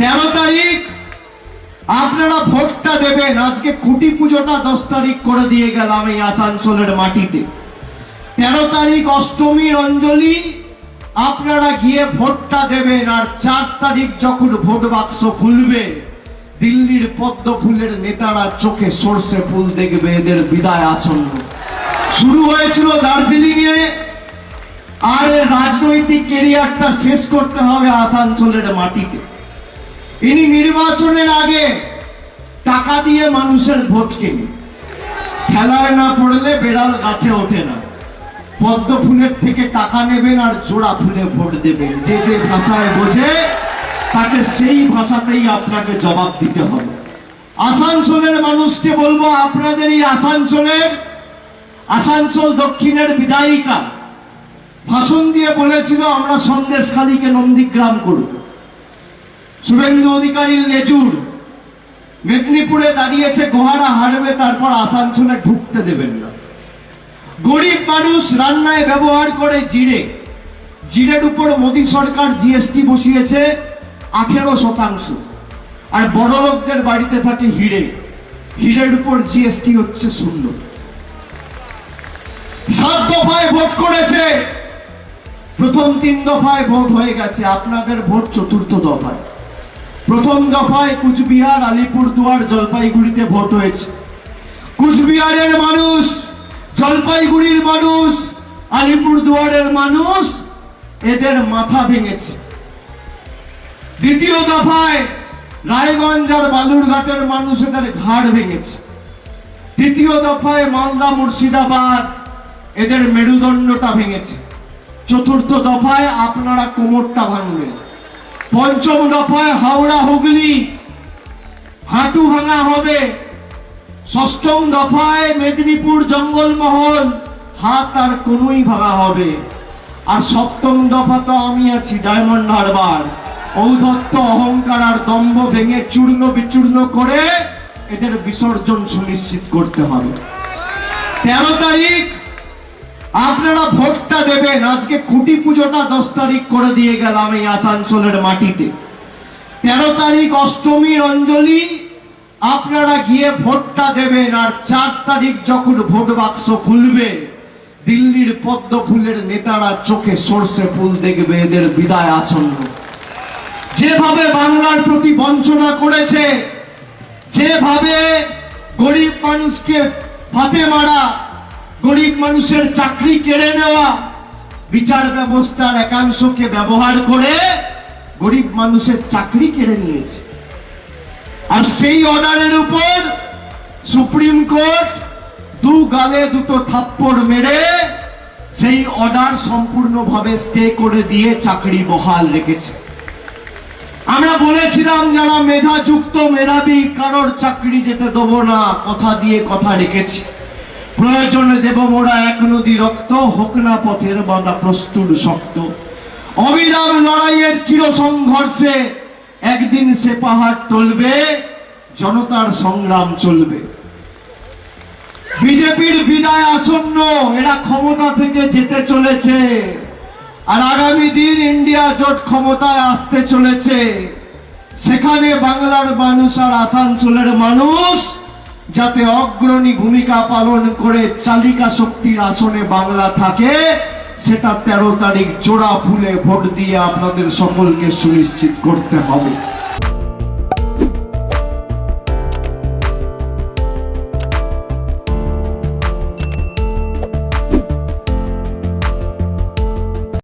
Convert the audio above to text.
তেরো তারিখ আপনারা ভোটটা দেবেন। আজকে খুঁটি পুজোটা দশ তারিখ করে দিয়ে গেলাম এই আসানসোলের মাটিতে। তেরো তারিখ অষ্টমীর অঞ্জলি, আপনারা গিয়ে ভোটটা দেবেন আর চার তারিখ যখন ভোট বাক্স খুলবে, দিল্লির পদ্ম ফুলের নেতারা চোখে সর্ষে ফুল দেখবে এদের বিদায় আসন্ন শুরু হয়েছিল দার্জিলিং এ আর রাজনৈতিক কেরিয়ারটা শেষ করতে হবে আসানসোলের মাটিতে। ইনি নির্বাচনের আগে টাকা দিয়ে মানুষের ভোট কেনে। খেলায় না পড়লে বেড়াল গাছে ওঠে না। পদ্ম ফুলের থেকে টাকা নেবেন আর জোড়া ফুলে ভোট দেবেন। যে যে ভাষায় বোঝে, তাকে সেই ভাষাতেই আপনাকে জবাব দিতে হবে। আসানসোলের মানুষকে বলব, আপনাদের এই আসানসোলের, আসানসোল দক্ষিণের বিধায়িকা ভাষণ দিয়ে বলেছিল, আমরা সন্দেশখালীকে নন্দীগ্রাম করব। শুভেন্দু অধিকারীর লেজুর। মেদিনীপুরে দাঁড়িয়েছে গোহারা হারবে তারপর আসানসোলে ঢুকতে দেবেন না। গরিব মানুষ রান্নায় ব্যবহার করে জিরে। জিরের উপর মোদী সরকার জিএসটি বসিয়েছে আঠেরো শতাংশ। আর বড় লোকদের বাড়িতে থাকে হিরে। হিরের উপর জিএসটি হচ্ছে শূন্য। সাত দফায় ভোট করেছে। প্রথম তিন দফায় ভোট হয়ে গেছে। আপনাদের ভোট চতুর্থ দফায়। প্রথম দফায় কুচবিহার আলিপুরদুয়ার জলপাইগুড়িতে ভোট হয়েছে। কুচবিহারের মানুষ, জলপাইগুড়ির মানুষ আলিপুরদুয়ারের মানুষ, এদের মাথা ভেঙেছে। দ্বিতীয় দফায় রায়গঞ্জ আর বালুরঘাটের মানুষ এদের ঘাড় ভেঙেছে। তৃতীয় দফায় মালদা, মুর্শিদাবাদ, এদের মেরুদণ্ডটা ভেঙেছে। চতুর্থ দফায় আপনারা কোমরটা ভাঙবেন পঞ্চম দফায় হাওড়া হুগলি। হাঁটু ভাঙা হবে। ষষ্ঠম দফায় মেদিনীপুর জঙ্গলমহল। হাত আর কোনোই ভাঙা হবে। আর সপ্তম দফা তো আমি আছি, ডায়মন্ড হারবার। ঔদত্ত অহংকার আর দম্ভ ভেঙে চূর্ণ বিচূর্ণ করে এদের বিসর্জন সুনিশ্চিত করতে হবে। তেরো তারিখ আপনারা ভোটটা দেবেন। আজকে খুঁটি পুজোটা দশ তারিখ করে দিয়ে গেলাম এই আসানসোলের মাটিতে। তেরো তারিখ অষ্টমীর অঞ্জলি, আপনারা গিয়ে ভোটটা দেবেন আর চার তারিখ যখন ভোট বাক্স খুলবে, দিল্লির পদ্ম ফুলের নেতারা চোখে সর্ষে ফুল দেখবে, এদের বিদায় আসন্ন। যেভাবে বাংলার প্রতি বঞ্চনা করেছে, যেভাবে গরিব মানুষকে ফাতে মারা গরিব মানুষের চাকরি কেড়ে নেওয়া, বিচার ব্যবস্থার একাংশকে ব্যবহার করে গরিব মানুষের চাকরি কেড়ে নিয়েছে। আর সেই অর্ডারের উপর সুপ্রিম কোর্ট দু গালে দুটো থাপ্পড় মেরে সেই অর্ডার সম্পূর্ণভাবে স্টে করে দিয়ে চাকরি বহাল রেখেছে। আমরা বলেছিলাম, যারা মেধাযুক্ত, মেধাবী, কারোর চাকরি যেতে দেবো না, কথা দিয়ে কথা রেখেছি। প্রয়োজনে দেব মোরা এক নদী রক্ত, হোক না পথের বাঁধা প্রস্তুর শক্ত। অবিরাম লড়াইয়ের চির সংঘর্ষে একদিন সে পাহাড় টলবে জনতার সংগ্রাম চলবে। বিজেপির বিদায় আসন্ন, এরা ক্ষমতা থেকে যেতে চলেছে। আর আগামী দিন ইন্ডিয়া জোট ক্ষমতায় আসতে চলেছে। সেখানে বাংলার মানুষ আর আসানসোলের মানুষ যাতে অগ্রণী ভূমিকা পালন করে চালিকা শক্তির আসনে বাংলা থাকে, সেটা তেরো তারিখ জোড়া ফুলে ভোট দিয়ে আপনাদের সকলকে সুনিশ্চিত করতে হবে।